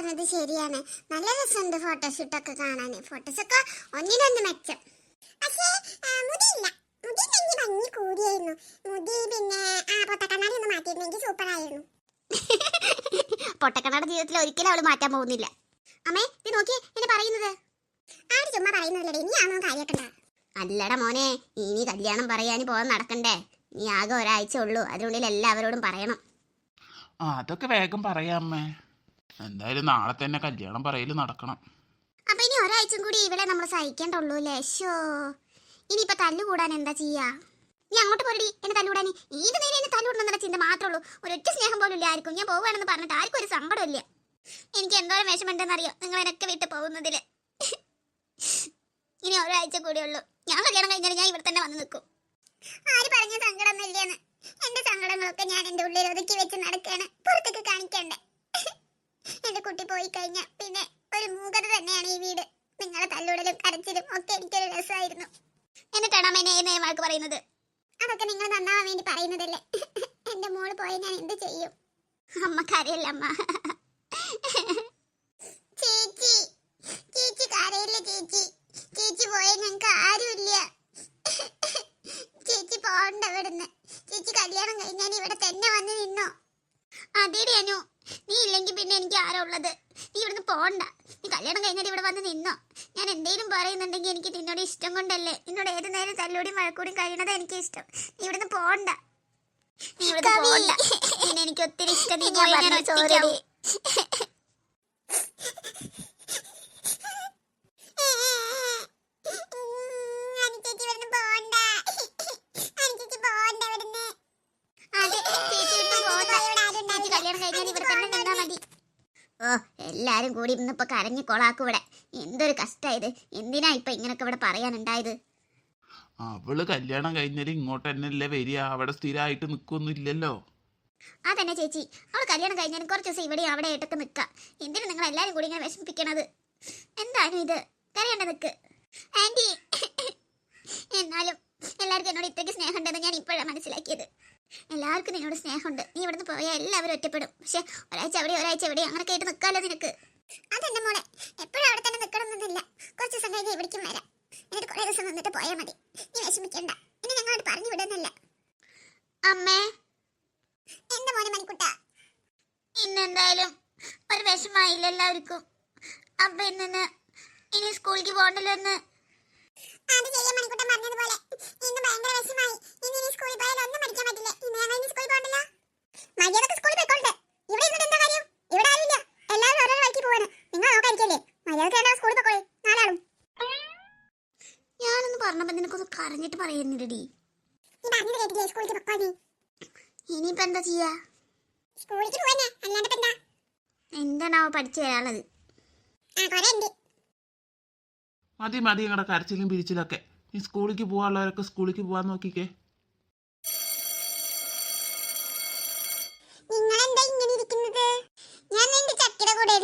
പറഞ്ഞത് ശരിയാണ്. നല്ല രസമുണ്ട് ഫോട്ടോഷൂട്ടൊക്കെ കാണാൻ ഫോട്ടോസൊക്കെ ഒന്നിനൊന്ന് മെച്ചം. പക്ഷേ മുടിയില്ല. മുടിയില്ലെങ്കിൽ ഭംഗി കൂടിയായിരുന്നു. മുടി പിന്നെ ആ പൊട്ടക്കണ്ണാടി ഒന്ന് മാറ്റിയിരുന്നെങ്കിൽ സൂപ്പറായിരുന്നു. ജീവിതത്തിൽ ഒരിക്കലും അവൾ മാറ്റാൻ പോകുന്നില്ല. അമ്മേ നീ നോക്കിയേ എന്നെ പറയുന്നത്? ആര് ചുമ്മാ പറയുന്നില്ലടേ നീ ആണോ കാര്യക്കണ്ട? അല്ലട മോനെ ഇനി കല്യാണം പറയാൻ പോകാൻ നടക്കണ്ടേ? നീ ആകെ ഒരാഴ്ച ഉള്ളൂ. അതിനുള്ളിൽ എല്ലാവരോടും പറയണം. ആ അതൊക്കെ വേഗം പറയാം അമ്മേ. എന്തായാലും നാളെ തന്നെ കല്യാണം പറയൽ നടക്കണം. അപ്പൊ ഇനി ഒരാഴ്ച കൂടി ഇവിടെ നമ്മൾ സഹിക്കേണ്ടുള്ളൂ അല്ലേ? ഇനിയിപ്പൊ തല്ലുകൂടാൻ എന്താ ചെയ്യാ? നീ അങ്ങോട്ട് പോരടി. എന്നെ തല്ലുകൂടാൻ ഏത് നേരം എന്നെ തല്ലുകൂടുന്ന ചിന്ത മാത്രമേ ഉള്ളൂ. ഒരൊറ്റ സ്നേഹം പോലും ഇല്ല ആർക്കും. ഞാൻ പോവുകയാണെന്ന് പറഞ്ഞിട്ട് ആർക്കും ഒരു സങ്കടമില്ല എനിക്ക് എന്തോരം വിഷമുണ്ടെന്നറിയോ നിങ്ങൾ എന്നൊക്കെ വിട്ട് പോകുന്നതിൽ. ഇനി ഒരാഴ്ച കൂടി ഉള്ളൂ. ഞാൻ കല്യാണം കഴിഞ്ഞാൽ ഞാൻ ഇവിടെ തന്നെ വന്ന് നിൽക്കും ആര് പറഞ്ഞ സങ്കടമൊന്നുമില്ലെന്ന് എന്റെ സങ്കടങ്ങളൊക്കെ ഞാൻ എന്റെ ഉള്ളിൽ ഒതുക്കി വെച്ച് നടക്കാണ്. പുറത്തേക്ക് കാണിക്കണ്ടേ? എന്റെ കുട്ടി പോയി കഴിഞ്ഞ പിന്നെ ഒരു മൂകത തന്നെയാണ് ഈ വീട്. നിങ്ങളെ തല്ലൂടലും കരച്ചിലും ഒക്കെ എനിക്കൊരു രസമായിരുന്നു. എന്നിട്ടാണ് അമ്മ എന്നെ വാക്ക് പറയുന്നത്. അതൊക്കെ നിങ്ങൾ നന്നാവാൻ വേണ്ടി പറയുന്നതല്ലേ? എന്റെ മോൾ പോയി ഞാൻ എന്ത് ചെയ്യും? അമ്മ കരയല്ല അമ്മ. ചേച്ചി ചേച്ചി കരയില്ല ചേച്ചി. ചേച്ചി പോയ ഞങ്ങൾക്ക് ആരുമില്ല. ചേച്ചി പോണ്ട ഇവിടുന്ന്. ചേച്ചി കല്യാണം കഴിഞ്ഞാൽ ഇവിടെ തന്നെ വന്ന് നിന്നോ? അതേടി അനു. നീ ഇല്ലെങ്കിൽ പിന്നെ എനിക്ക് ആരാ ഉള്ളത്? നീ ഇവിടുന്ന് പോണ്ട. നീ കല്യാണം കഴിഞ്ഞിട്ട് ഇവിടെ വന്ന് നിന്നോ. ഞാൻ എന്തെങ്കിലും പറയുന്നുണ്ടെങ്കിൽ എനിക്ക് നിന്നോട് ഇഷ്ടം കൊണ്ടല്ലേ. നിന്നോട് ഏത് നേരം തല്ലോടിയും വഴക്കൂടിയും കഴിയണത് എനിക്ക് ഇഷ്ടം. നീ ഇവിടുന്ന് പോണ്ട. നീ ഇവിടുന്ന് പോണ്ട. പിന്നെ എനിക്ക് ഒത്തിരി ഇഷ്ടം. നീ ഞാൻ ഒറ്റയ്ക്കാവും. അതെ, ചേച്ചി ഇവിടുന്ന് പോണ്ട. ചേച്ചി കല്യാണം കഴിഞ്ഞാൽ ഇവിടെ തന്നെ നിന്നാ മതി ഓ എല്ലാരും കൂടി ഇന്നിപ്പോ കരഞ്ഞു കൊളാക്കും ഇവിടെ. എന്തൊരു കഷ്ടായത് എന്തിനാ ഇപ്പൊ ഇങ്ങനൊക്കെ ഇവിടെ പറയാനുണ്ടായത്? അവൾ കല്യാണം കഴിഞ്ഞാൽ ഇങ്ങോട്ട് തന്നെയല്ലേ വരിക. അവിടെ സ്ഥിരമായിട്ട് നിൽക്കൊന്നുമില്ലല്ലോ അതന്നെ ചേച്ചി. അവൾ കല്യാണം കഴിഞ്ഞാലും കുറച്ച് ദിവസം ഇവിടെ അവിടെ ആയിട്ടൊക്കെ നിൽക്കാം എന്തിനു നിങ്ങൾ എല്ലാരും കൂടി ഇങ്ങനെ വിഷമിപ്പിക്കണത്? എന്താണ് ഇത്? കരയണ്ട നിക്ക്. ആന്റി എന്നാലും എല്ലാവർക്കും എന്നോട് ഇത്രയ്ക്ക് സ്നേഹം ഉണ്ടെന്ന് ഞാൻ ഇപ്പോഴാണ് മനസ്സിലാക്കിയത്. എല്ലാവർക്കും നിന്നോട് സ്നേഹമുണ്ട്. നീ ഇവിടുന്ന് പോയാൽ എല്ലാവരും ഒറ്റപ്പെടും. പക്ഷെ ഒരാഴ്ച അവിടെ ഒരാഴ്ച എവിടെ അങ്ങനെ കേട്ട് നിൽക്കാമല്ലോ നിനക്ക്. അതെന്നെ മോളെ എപ്പോഴും അവിടെ തന്നെ നിൽക്കണമെന്നില്ല കുറച്ച് ദിവസം കഴിഞ്ഞ് ഇവിടേക്കും വരാം. എന്നിട്ട് കുറേ ദിവസം വന്നിട്ട് പോയാൽ മതി. നീ വിഷമിക്കണ്ട. ഇനി ഞങ്ങളോട് പറഞ്ഞു വിടുന്നില്ല അമ്മേ. എന്താ മോനെ മണിക്കുട്ട? ഇന്നെന്തായാലും ഒരു വിഷമായില്ല എല്ലാവർക്കും. അപ്പൊ ഇന്ന് ഇനി സ്കൂളിലേക്ക് പോകണ്ടല്ലോ എന്ന് കരഞ്ഞിട്ട് പറയുന്നില്ലടി. ഇനിയിപ്പോ എന്താ ചെയ്യാ? സ്കൂളിലേക്ക് പോവാനാ അല്ലാണ്ട് എന്താ? എന്താണാവോ പഠിച്ചു തരാനുള്ളത്? മതി മതി ഞങ്ങളുടെ കരച്ചിലും പിരിച്ചിലൊക്കെ. ഈ സ്കൂളിലേക്ക് പോകാനുള്ളവരൊക്കെ സ്കൂളിലേക്ക് പോകാൻ നോക്കിക്കേ.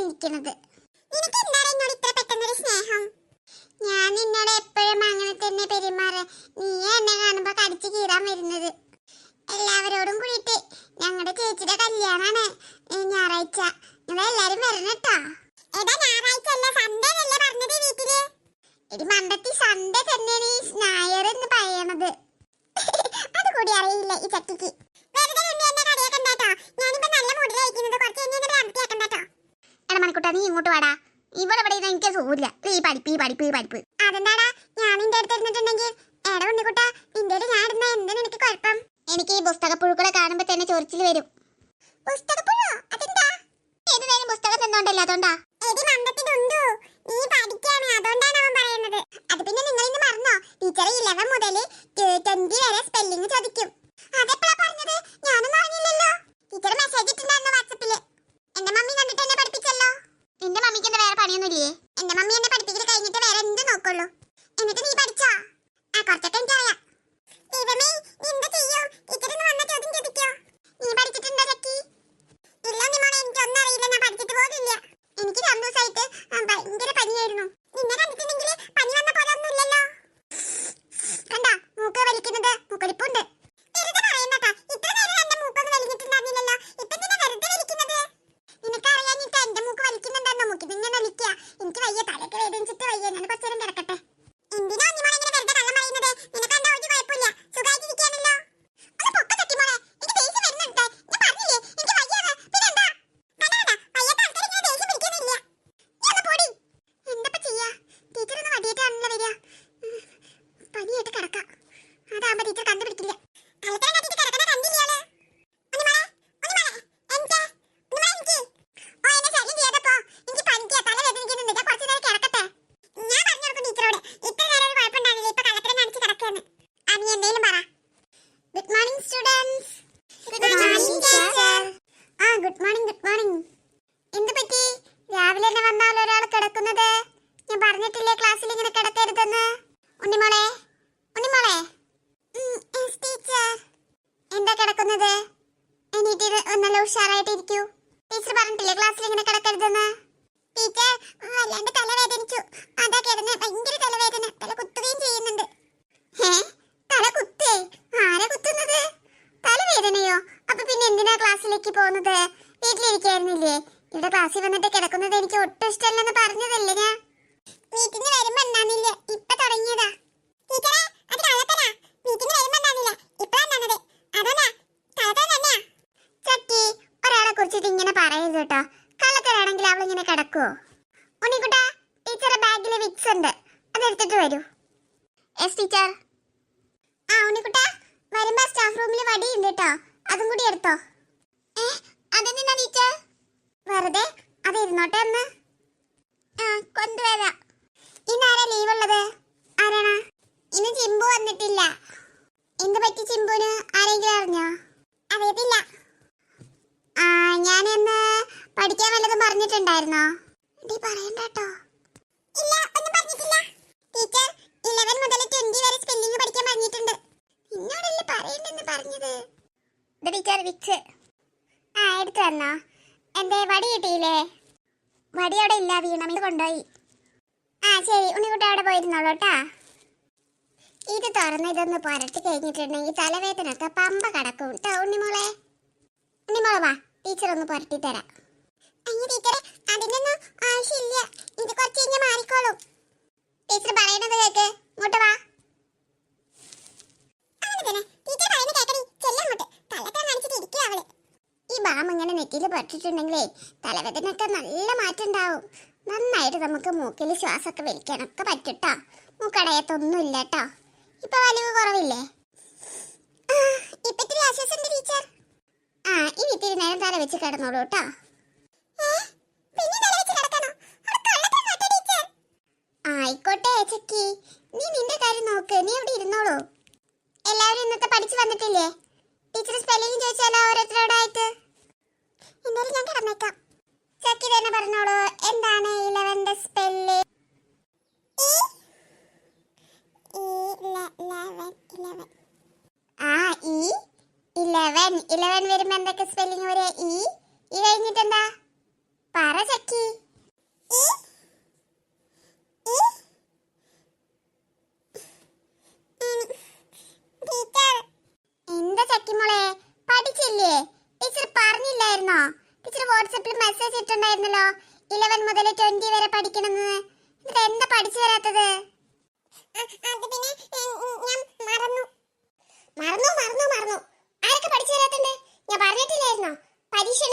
ഇരിക്കുന്നത്? നിനക്ക് എന്നോട് ഇത്ര പെട്ടെന്നൊരു സ്നേഹം? ഞാൻ നിന്നോട് എപ്പോഴും തന്നെ നീ എന്നെ വരുന്നത്. എല്ലാവരോടും കൂടിയിട്ട് ഞങ്ങളുടെ ചേച്ചിയുടെ കല്യാണാണ്. ഞായറാഴ്ച. നിങ്ങൾ എല്ലാരും വരണം കേട്ടോ എടാ ഞായറാഴ്ച അല്ല സൺഡേ അല്ലേ പറഞ്ഞത് വീട്ടിൽ? എടി മണ്ടത്തി സൺഡേ തന്നെയാണ് ഈ ഞായർ എന്ന് പറയണത്. അത് കൂടി അറിയില്ല ഈ ചട്ടിക്ക്. മണിക്കുട്ടാ നീ ഇങ്ങോട്ട് വാടാ. ഇവിടെ ഇവിടെ ഇരുന്ന് എനിക്ക് സുഖമില്ല. ഈ പഠിപ്പ് ഈ പഠിപ്പ് ഈ പഠിപ്പ്. അതെന്താടാ? ഞാൻ നിന്റെ അടുത്ത് ഇരുന്നിട്ടുണ്ടെങ്കിൽ. എടാ ഉണ്ണിക്കുട്ടാ നിന്റെ ഞാൻ ഇടുന്ന എന്താ നിനക്ക് കുഴപ്പം? എനിക്ക് ഈ പുസ്തകപ്പുഴുക്കളെ കാണുമ്പോ തന്നെ ചൊറിച്ചിൽ വരും. പുസ്തകപ്പുഴോ? അതെന്താ? ഏത് നേരം പുസ്തകം തിന്നോണ്ടല്ലോ അതുകൊണ്ടാ? എടി മണ്ടത്തിലുണ്ടു നീ പഠിക്കാണ് അതുകൊണ്ടാണ് അവൻ പറയുന്നത്. അത് പിന്നെ നിങ്ങൾ ഇന്ന് മറന്നോ ടീച്ചർ ഇലവൻ മുതൽ ട്വന്റി വരെ സ്പെല്ലിംഗ് ചോദിക്കും. അതെപ്പോഴാ പറഞ്ഞത്? ഞാനൊന്നും അറിഞ്ഞില്ലല്ലോ ടീച്ചർ മെസ്സേജ് ഇട്ടിട്ടുണ്ടായിരുന്നു വാട്സപ്പിൽ എന്റെ മമ്മി കണ്ടിട്ട് എന്നെ പഠിപ്പിച്ചല്ലോ നിന്റെ മമ്മിക്ക് എന്താ വേറെ പണിയൊന്നുമില്ലേ എന്റെ മമ്മി എന്നെ പഠിപ്പിക്കൽ കഴിഞ്ഞിട്ട് വേറെ എന്ത് നോക്കുള്ളൂ എന്നിട്ട് നീ പഠിച്ചോ ആ കുറച്ചൊക്കെ എനിക്കറിയാം ദൈവമേ നീ എന്താ ചെയ്യോ ടീച്ചർ ഇന്ന് വന്ന ചോദ്യം ചോദിക്കോ നീ പഠിച്ചിട്ടുണ്ടോ ചക്കി ഇല്ല നിമോളെ എനിക്കൊന്നും അറിയില്ല ഞാൻ പഠിച്ചിട്ട് പോലില്ല എനിക്ക് രണ്ടു ദിവസമായിട്ട് ആ, ഭയങ്കര പനിയായിരുന്നു നിന്നെ കണ്ടിട്ടുണ്ടെങ്കിൽ പനി വന്ന പോലെ ഒന്നുമില്ലല്ലോ കണ്ടാ മൂക്ക് വലിക്കുന്നത് മൂക്കൊലിപ്പുണ്ട് വെറുതെ പറയണ്ടട്ടാ കിടക്കുന്നത് എണീറ്റ് നല്ല ഇരിക്കൂ ടീച്ചർ പറഞ്ഞിട്ടില്ലേ ക്ലാസ്സിൽ ഇങ്ങനെ കിടക്കരുതെന്ന്? ടീച്ചർ വല്ലാണ്ട് തലവേദനിച്ചു. അതാ കിടന്ന് ഭയങ്കര തലവേദന. തല കുത്തുകയും ചെയ്യുന്നുണ്ട്. ഹേ തല കുത്തേ? ആരാ കുത്തുന്നത്? തലവേദനയോ? അപ്പൊ പിന്നെ എന്തിനാ ക്ലാസ്സിലേക്ക് പോകുന്നത്? വീട്ടിലിരിക്കായിരുന്നില്ലേ? ഇവിടെ ക്ലാസ്സിൽ വന്നിട്ട് കിടക്കുന്നത് എനിക്ക് ഒട്ടും ഇഷ്ടമല്ലെന്ന് പറഞ്ഞതല്ലേ ഞാൻ? വീട്ടിൽ നിന്ന് വരുമ്പോ ഉണ്ടാന്നില്ല ഇപ്പൊ തുടങ്ങിയതാ ടീച്ചറെ അത് കള്ളത്തരാ വീട്ടിൽ നിന്ന് വരുമ്പോ ഉണ്ടാന്നില്ല ഇപ്പൊ ഉണ്ടാകുന്നത് അതാ കള്ളത്തരം തന്നെയാ ചക്കി ഒരാളെ കുറിച്ചിട്ട് പറയരുത് കേട്ടോ. കള്ളത്തരാണെങ്കിൽ അവൾ ഇങ്ങനെ കിടക്കുവോ? ഉണ്ണിക്കുട്ട ടീച്ചറെ ബാഗിൽ വിക്സ് ഉണ്ട്. അത് അതെടുത്തിട്ട് വരൂ. എസ് ടീച്ചർ ആ ഉണ്ണിക്കുട്ട വരുമ്പോ സ്റ്റാഫ് റൂമിൽ വടിയുണ്ട് കേട്ടോ. അതും കൂടി എടുത്തോ. ഏ അതെന്തിനാ ടീച്ചർ വെറുതെ അത് ഇരുന്നോട്ടെ ഒന്ന് ആ കൊണ്ടുവരാം ഇന്നാരാ ലീവ് ഉള്ളത് ആരാണ് ഇന്ന് ചിമ്പു വന്നിട്ടില്ല എന്ത് പറ്റി ചിമ്പുന് ആരെങ്കിലും അറിഞ്ഞോ അറിയത്തില്ല ആ ഞാനിന്ന് പഠിക്കാൻ വല്ലതും പറഞ്ഞിട്ടുണ്ടായിരുന്നോ ഡി പറയണ്ട കേട്ടോ ഇല്ല ഒന്നും പറഞ്ഞിട്ടില്ല ടീച്ചർ 11 മുതൽ 20 വരെ സ്പെല്ലിംഗ് പഠിക്കാൻ പറഞ്ഞിട്ടുണ്ട് എന്നോടല്ലേ പറയണ്ടെന്ന് പറഞ്ഞത് ഇത് ടീച്ചർ ആ എടുത്തു തന്നോ. എന്തേ വടി കിട്ടിയില്ലേ? വടി അവിടെ ഇല്ല വീണമിത് കൊണ്ടുപോയി. ആ ശരി ഉണ്ണിക്കുട്ടി അവിടെ പോയിരുന്നോളൂ ഇത് തുറന്ന് ഇതൊന്ന് പുരട്ടി കഴിഞ്ഞിട്ടുണ്ടെങ്കിൽ തലവേദന ഒക്കെ പമ്പ കടക്കും കേട്ടോ ഉണ്ണിമോളെ. ഉണ്ണിമോളെ വാ ടീച്ചർ ഒന്ന് പുരട്ടി തരാം. ടീച്ചറെ അതിനൊന്നും ആവശ്യമില്ല. ഇത് കുറച്ച് കഴിഞ്ഞാൽ മാറിക്കോളും. ടീച്ചർ പറയണത് കേക്ക് ഇങ്ങോട്ട് വാ. ഈ ബാം ഇങ്ങനെ നെറ്റിയിൽ പറ്റിട്ടുണ്ടെങ്കിലേ തലവേദനയൊക്കെ നല്ല മാറ്റം ഉണ്ടാവും. നന്നായിട്ട് നമുക്ക് മൂക്കിൽ ശ്വാസമൊക്കെ വലിക്കാനൊക്കെ പറ്റുട്ടോ. മൂക്കടയത്തൊന്നും ഇല്ല കേട്ടോ ഇപ്പൊ വലിവ് കുറവില്ലേ? ആ, ഇപ്പൊ ഇത്തിരി ടീച്ചർ. ആ ഇനി ഇത്തിരി നേരം തല വെച്ച് കിടന്നോളൂ കേട്ടോ. ആയിക്കോട്ടെ ചക്കി. നീ നിന്റെ കാര്യം നോക്ക്. നീ എവിടെ ഇരുന്നോളൂ. എല്ലാവരും ഇന്നത്തെ പഠിച്ചു വന്നിട്ടില്ലേ? ടീച്ചർ സ്പെല്ലിംഗ് ചോദിച്ചാലോ ഓരോരുത്തരോടായിട്ട്. എന്തായാലും ഞാൻ കിടന്നേക്കാം. ചക്കി തന്നെ പറഞ്ഞോളൂ എന്താണ് ഇലവന്റെ സ്പെല്ല് ആ ഇ ഇലവൻ ഇലവൻ വരുമ്പോ എന്തൊക്കെ സ്പെല്ലിംഗ് വരെ? ഇ ഈ കഴിഞ്ഞിട്ട് പറ ചക്കി. എന്താ ചക്കിമോളെ പഠിച്ചില്ലേ ടീച്ചർ പറഞ്ഞില്ലായിരുന്നോ ടീച്ചർ വാട്സപ്പിൽ മെസ്സേജ് ഇട്ടുണ്ടായിരുന്നല്ലോ ഇലവൻ മുതൽ ട്വന്റി വരെ പഠിക്കണമെന്ന്. എന്നിട്ട് എന്താ പഠിച്ചു തരാത്തത് ഞാൻ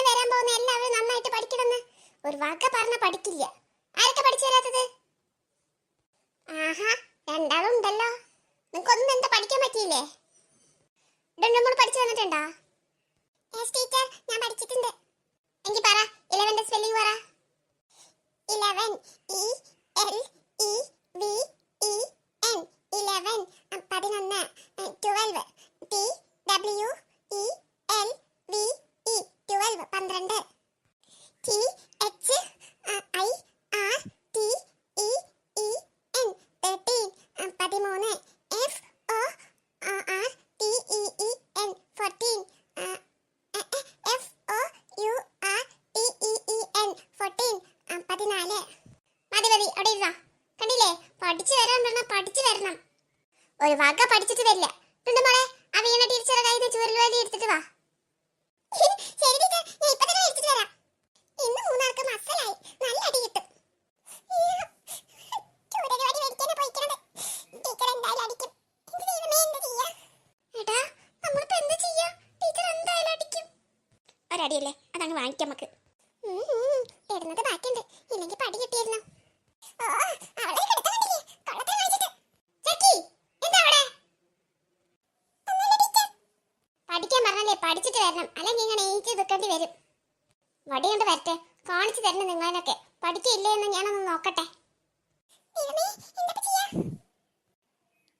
വരാൻ പോകുന്ന എല്ലാവരും നന്നായിട്ട് ഒരു പഠിക്കില്ല. ആഹാ എന്താ പഠിക്കാൻ പഠിച്ചു ഞാൻ പഠിച്ചിട്ടുണ്ട്. എങ്കിൽ പറ ഇലവന്റെ സ്പെല്ലിംഗ് പറ eleven E L E V E N eleven പതിനൊന്ന് twelve T W E L V E twelve പന്ത്രണ്ട് T H I R T E E N thirteen പതിമൂന്ന് F O R T E E N fourteen F O U R T E E N fourteen പതിനാല് മതി മതി അവിടെ ഇരുന്നോ കണ്ടില്ലേ പഠിച്ചു വരാൻ പറഞ്ഞാൽ പഠിച്ചു വരണം ഒരു വക പഠിച്ചിട്ട് വരില്ല. ഉണ്ട് മോളെ ആ വീണ ടീച്ചറെ കയ്യിൽ നിന്ന് ചുരുൾ വേലി എടുത്തിട്ട് വാ. ശരി ടീച്ചർ ഞാൻ ഇപ്പൊ തന്നെ എടുത്തിട്ട് വരാം. ഇന്ന് മൂന്നാർക്ക് മസലായി. നല്ല അടി കിട്ടും. ഒരടിയല്ലേ അതങ്ങ് വാങ്ങിക്കാം നമുക്ക്. ഇടുന്നത് ബാക്കിയുണ്ട്. ഇല്ലെങ്കിൽ പടി കിട്ടിയിരുന്നു? ഓ, അവളെ കിടക്കുന്നുണ്ടില്ലേ? കള്ളത്തരം കാണിച്ചിട്ട്. ചക്കി, എന്താ അവിടെ? ഒന്നുമില്ല ടീച്ചർ. പഠിക്കാൻ പറഞ്ഞല്ലേ പഠിച്ചിട്ട് വരണം. അല്ലെങ്കിൽ ഇങ്ങനെ എണീറ്റ് നിൽക്കേണ്ടി വരും. വടി കൊണ്ട് വരട്ടെ. കാണിച്ചു തരണം നിങ്ങളതിനൊക്കെ പഠിക്കില്ലേ എന്ന് ഞാനൊന്ന് നോക്കട്ടെ.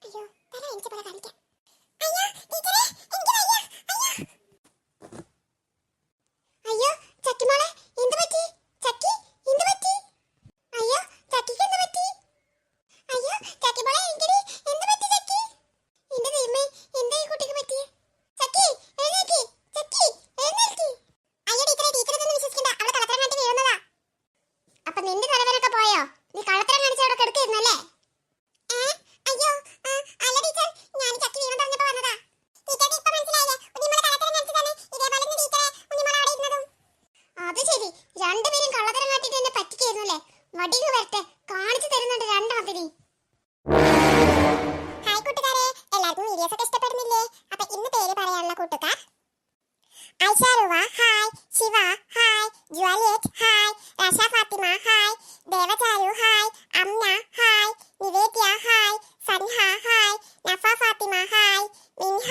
അയ്യോ തല എനിക്ക് പോലെ കാണിക്കാം വടികൾ വരട്ടെ. കാണിച്ചു തരുന്നുണ്ട് രണ്ടാമതിരി ഹായ് കൂട്ടുകാരെ. എല്ലാവർക്കും വീഡിയോസ് ഒക്കെ ഇഷ്ടപ്പെടുന്നില്ലേ? അപ്പൊ ഇന്ന് പേര് പറയാനുള്ള കൂട്ടുകാർ ഐഷാറുവ hi Shiva hi Juliet hi Rasha Fathima hi Devacharu hi Amna hi Nivedya hi Sanha hi Nafa Fathima hi Minha